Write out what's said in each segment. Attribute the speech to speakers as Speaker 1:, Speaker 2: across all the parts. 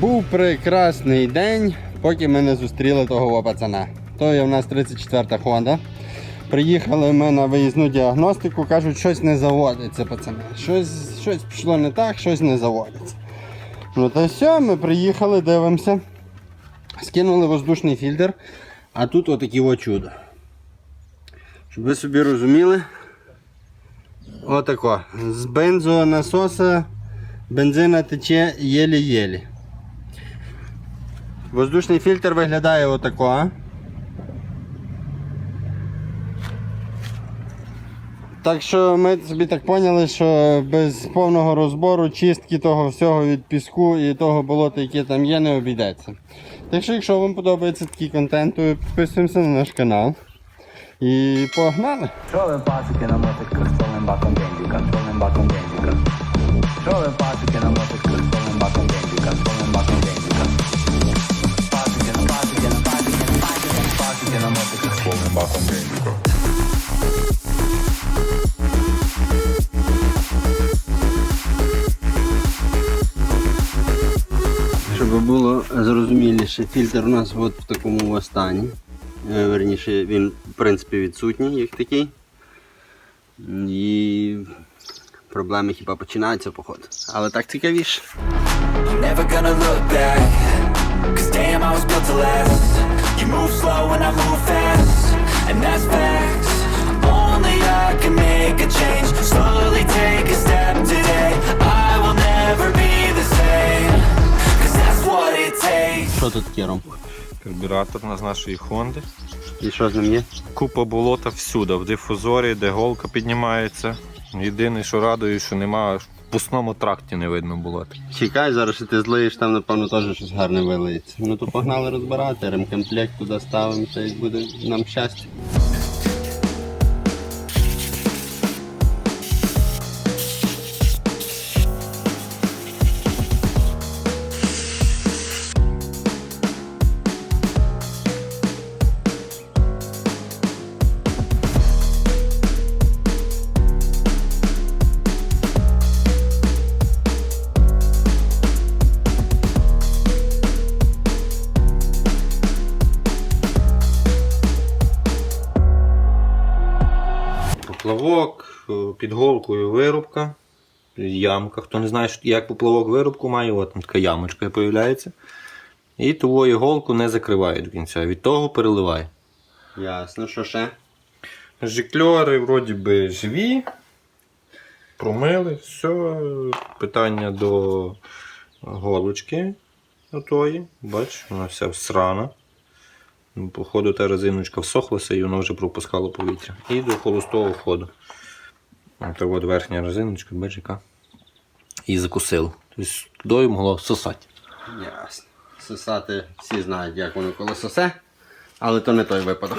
Speaker 1: Був прекрасний день, поки ми не зустріли того пацана. То є в нас 34-та Honda. Приїхали ми на виїзну діагностику, кажуть, щось не заводиться, пацани. Щось, щось пішло не так, щось не заводиться. Ну то все, ми приїхали, дивимося. Скинули воздушний фільтр, а тут отакі о чудо. Щоб ви собі розуміли, отако. З бензонасоса бензина тече єлі-єлі. Воздушний фільтр виглядає отако. Так що ми собі так поняли, що без повного розбору, чистки того всього від піску і того болота, яке там є, не обійдеться. Так що, якщо вам подобається такий контент, то підписуємося на наш канал. І погнали!
Speaker 2: Trolling plastic in a motorcycle, trolling back
Speaker 1: зрозуміліше, фільтр у нас от в такому стані. Е, Верніше, він в принципі відсутній, як такий. І проблеми хіба починаються, походу. Але так цікавіше.
Speaker 3: Slowly take a step today
Speaker 1: Що тут кером? Ром?
Speaker 4: Карбюратор у нас нашої Хонди.
Speaker 1: І що з ним є?
Speaker 4: Купа болота всюди, в дифузорі, де голка піднімається. Єдине, що радує, що нема в пусному тракті не видно було.
Speaker 1: Чекай, зараз що ти злиєш, там напевно теж щось гарне вилиється. Ну то погнали розбирати, ремкомплект туди ставимо, це як буде нам щастя.
Speaker 4: Під голкою вирубка, ямка. Хто не знає, як поплавок вирубку має, от така ямочка з'являється. І твою голку не закриває до кінця. Від того переливає.
Speaker 1: Ясно, що ще?
Speaker 4: Жикльори вроді би живі. Промили, все. Питання до голочки отої. Бач, вона вся всрана. Походу та резиночка всохлася і вона вже пропускала повітря. І до холостого входу. Ось от верхня резиночка, бач, яка. І закусила. Тобто туди могло сосати.
Speaker 1: Ясно. Сосати всі знають, як воно коли сосе, але то не той випадок.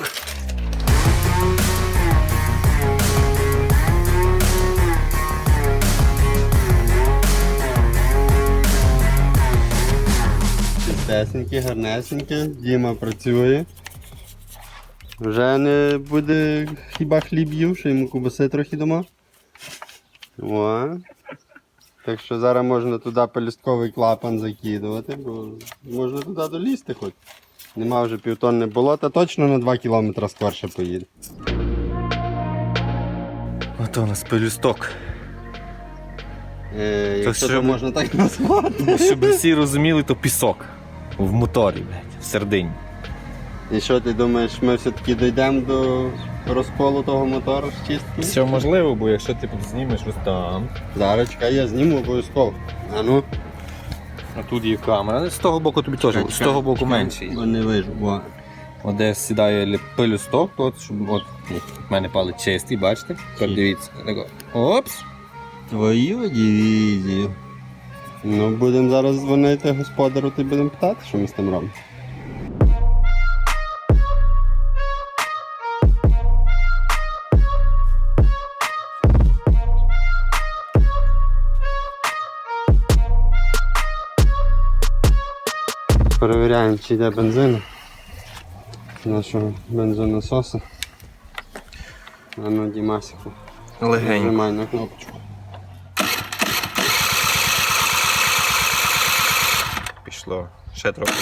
Speaker 1: Чистесеньке, гарнесеньке, Діма працює. Вже не буде хіба хліб їв, що йому кубаси трохи дома. О. Так що зараз можна туди пелюстковий клапан закидувати, бо можна туди долізти хоч. Нема вже півтонни болота, точно на 2 кілометри скорше поїде.
Speaker 4: Ото у нас пелюсток.
Speaker 1: Е, якщо
Speaker 4: що
Speaker 1: то можна так назвати.
Speaker 4: Щоб всі розуміли, то пісок. В моторі, блядь, в середині.
Speaker 1: І що ти думаєш, ми все-таки дійдемо до розколу того мотору з чистки?
Speaker 4: Все можливо, бо якщо ти знімеш ось там,
Speaker 1: Зараз чекай, я зніму обов'язково. А ну.
Speaker 4: а тут є камера. З того боку тобі теж, з того боку менший.
Speaker 1: Бо не вижу. Бо...
Speaker 4: От де сідає пилюсток, то от, щоб от, ну, в мене палець чистий, бачите? Тепер дивіться. тако. Опс!
Speaker 1: Твою дивізію. Ну, будемо зараз дзвонити господару і будемо питати, що ми з тим робимо. Перевіряємо, чи йде бензин нашого бензонасоса. А ну, Дімасику.
Speaker 4: Легенько.
Speaker 1: Нажимай на кнопочку.
Speaker 4: пішло. Ще трохи.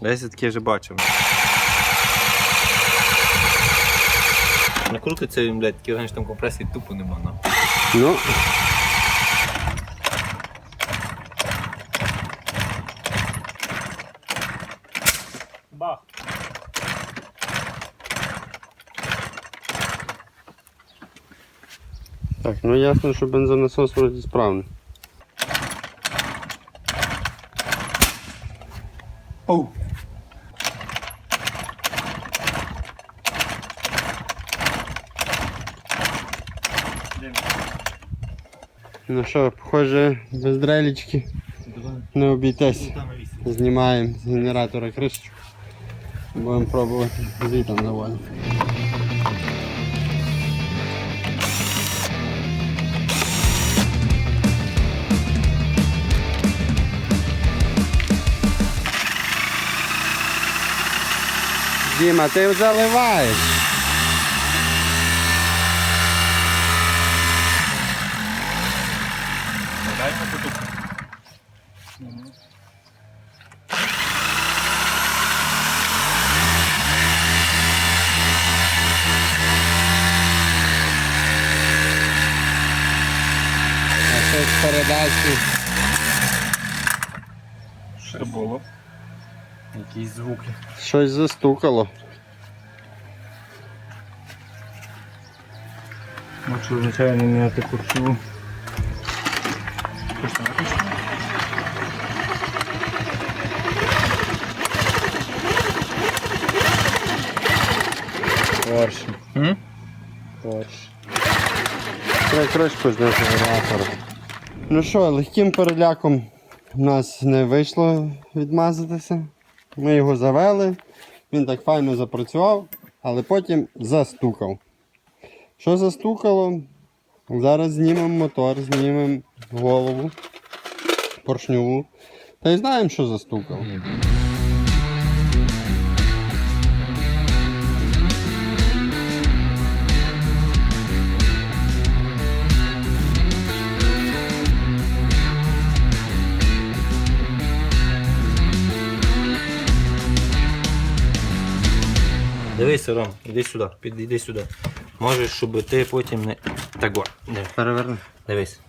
Speaker 4: Десь я таке вже бачив. Не крутиться він, блядь, такі раніше там компресії тупо нема. на.
Speaker 1: Ну. Ну ясно, що бензонасос вроді справний.
Speaker 5: Оу.
Speaker 1: Ну що, похоже, без дрелічки не обійтись. Знімаємо з генератора кришечку. Будемо пробувати звітом наводити. Діма, ти заливаєш. А це з передачі.
Speaker 5: Що було? Якісь звуки.
Speaker 1: Щось застукало.
Speaker 5: Хочу, звичайно, міняти курсу.
Speaker 1: Поршень.
Speaker 5: М?
Speaker 1: Порш. Треба кришку зняти генератора. Ну що, легким переляком у нас не вийшло відмазатися. Ми його завели, він так файно запрацював, але потім застукав. Що застукало? Зараз знімемо мотор, знімемо голову поршньову. Та й знаємо, що застукало.
Speaker 4: Дивись, Ром, іди сюди, підійди сюди. Можеш, щоб ти потім не. Так, о, диви.
Speaker 1: Переверни.
Speaker 4: дивись.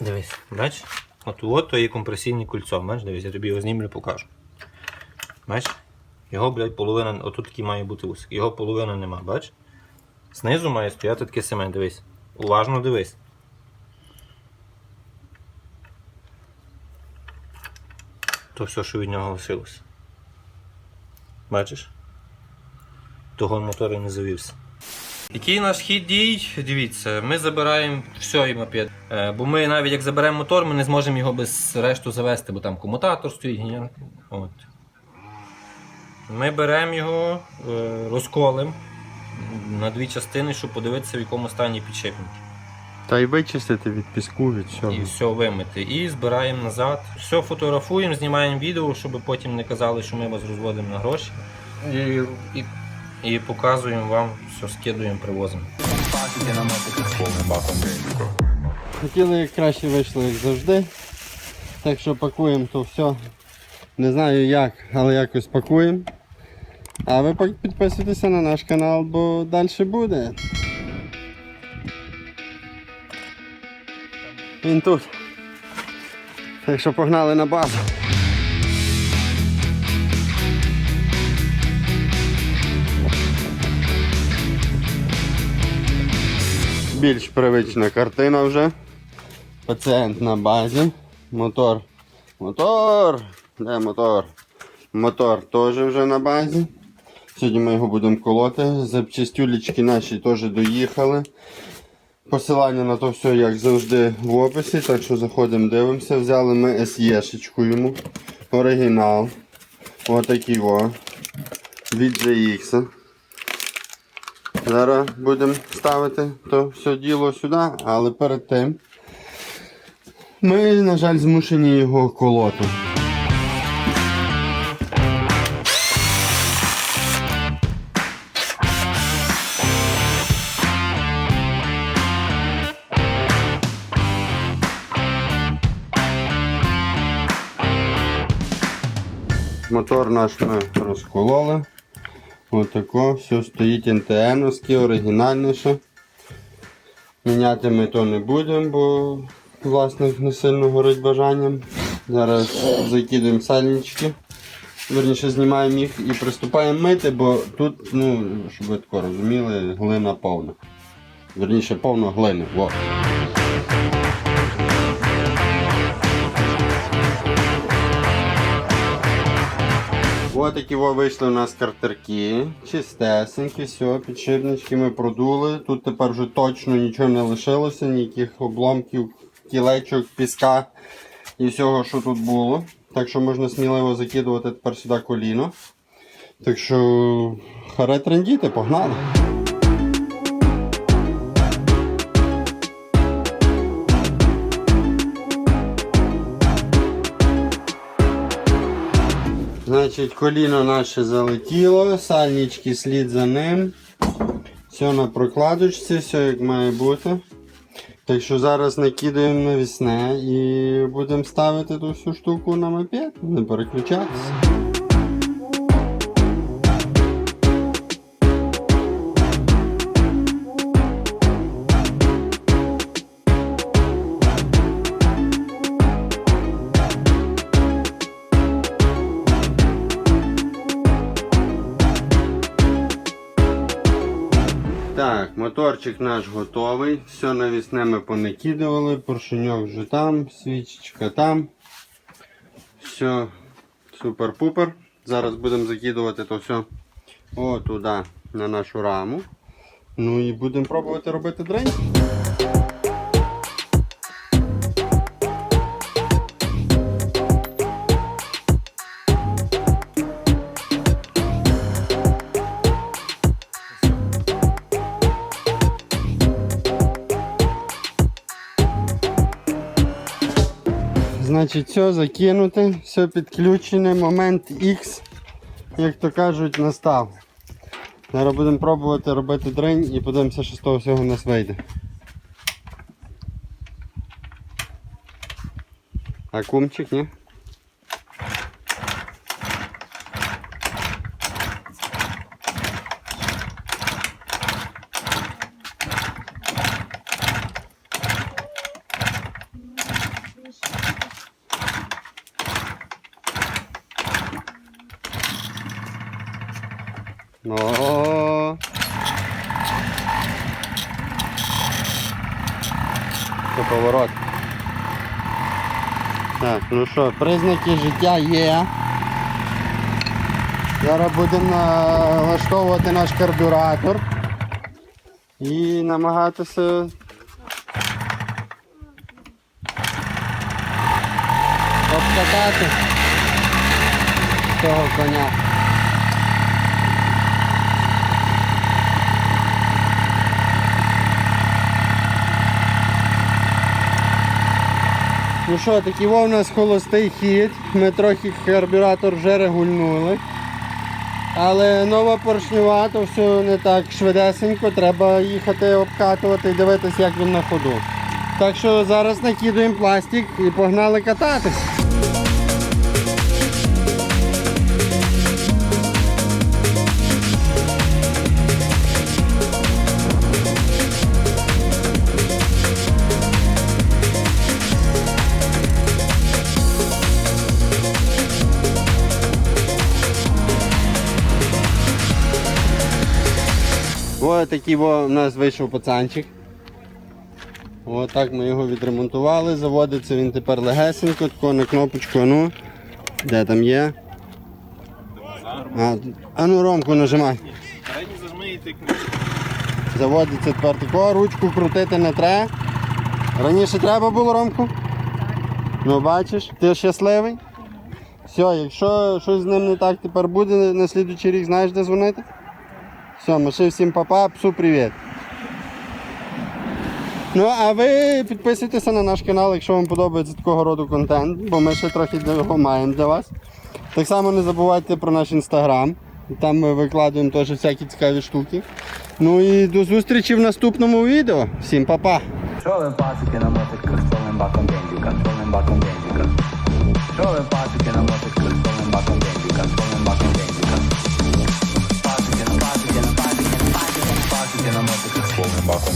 Speaker 4: Дивись, бач? От от то є компресійне кольцо. Бач, дивись, я тобі його знімлю покажу. Бач? Його, блядь, половина, отут такий має бути вусик. Його половина нема, бач? Знизу має стояти таке саме, дивись. Уважно дивись. То все, що від нього лишилося. Бачиш? Того мотор і не завівся. Який наш хід дій? Дивіться, ми забираємо все і мопед. Бо ми навіть як заберемо мотор, ми не зможемо його без решту завести, бо там комутатор стоїть. От. Ми беремо його, е, розколимо на дві частини, щоб подивитися, в якому стані підшипник.
Speaker 1: Та й вичистити від піску, від всього.
Speaker 4: І все вимити. І збираємо назад. Все фотографуємо, знімаємо відео, щоб потім не казали, що ми вас розводимо на гроші. І, і, і показуємо вам, все скидуємо, привозимо.
Speaker 1: Хотіли як краще вийшло, як завжди. Так що пакуємо то все. Не знаю як, але якось пакуємо. А ви підписуйтеся на наш канал, бо далі буде. Він тут. Так що погнали на базу. Більш привична картина вже. Пацієнт на базі. Мотор. Мотор! Де мотор? Мотор теж вже на базі. Сьогодні ми його будемо колоти. Запчастюлечки наші теж доїхали. Посилання на то все, як завжди, в описі. Так що заходимо, дивимося. Взяли ми SE-шечку йому. Оригінал. Отакий о. Від GX. Зараз будемо ставити то все діло сюди, але перед тим ми, на жаль, змушені його колоти. Мотор наш ми розкололи. Отако, все стоїть НТНовське, оригінальніше. Міняти ми то не будемо, бо власник не сильно горить бажанням. Зараз закидуємо сальнички. Верніше знімаємо їх і приступаємо мити, бо тут, ну, щоб ви тако розуміли, глина повна. Верніше повно глини. Во. Ось такі вийшли у нас картерки, чистесенькі, все, підшипнички ми продули. Тут тепер вже точно нічого не лишилося, ніяких обломків, кілечок, піска і всього, що тут було. Так що можна сміливо закидувати тепер сюди коліно. Так що харе трендіти, погнали. Значить, коліно наше залетіло, сальнички слід за ним. Все на прокладочці, все як має бути. Так що зараз накидаємо навісне і будемо ставити ту всю штуку на мопед, не переключатися. Моторчик наш готовий. Все навісне ми понакидували, поршеньок вже там, свічечка там. Все супер-пупер. Зараз будемо закидувати то все отуди на нашу раму. Ну і будемо пробувати робити дрень. Значить, все закинути, все підключене, момент X, як то кажуть, настав. Зараз будемо пробувати робити дрень і подивимося, що з того всього нас вийде. А кумчик, ні? О. Це поворот. Так, ну що, признаки життя є. Зараз будемо налаштовувати наш карбюратор і намагатися обкатати цього коня. Ну що, такий у нас холостий хід. Ми трохи карбюратор вже регульнули. Але нова поршнева, то все не так швидесенько, треба їхати обкатувати і дивитися, як він на ходу. Так що зараз накидуємо пластик і погнали кататись. Ось такий у нас вийшов пацанчик. Ось так ми його відремонтували. Заводиться він тепер легесенько, тако на кнопочку, ну. Де там є? А, а ну ромку нажимай. Заводиться тепер тако, ручку крутити не треба. Раніше треба було ромку. Ну бачиш, ти щасливий. Все, якщо щось з ним не так тепер буде, на слідуючий рік знаєш де дзвонити? Все, маши всім папа, псу привіт. Ну, а ви підписуйтеся на наш канал, якщо вам подобається такого роду контент, бо ми ще трохи його маємо для вас. Так само не забувайте про наш інстаграм. Там ми викладуємо теж всякі цікаві штуки. Ну і до зустрічі в наступному відео. Всім па-па!
Speaker 2: Ви пасики на з повним баком бензика, з баком? Що ви пасики на мотиках
Speaker 3: Пасики на пасики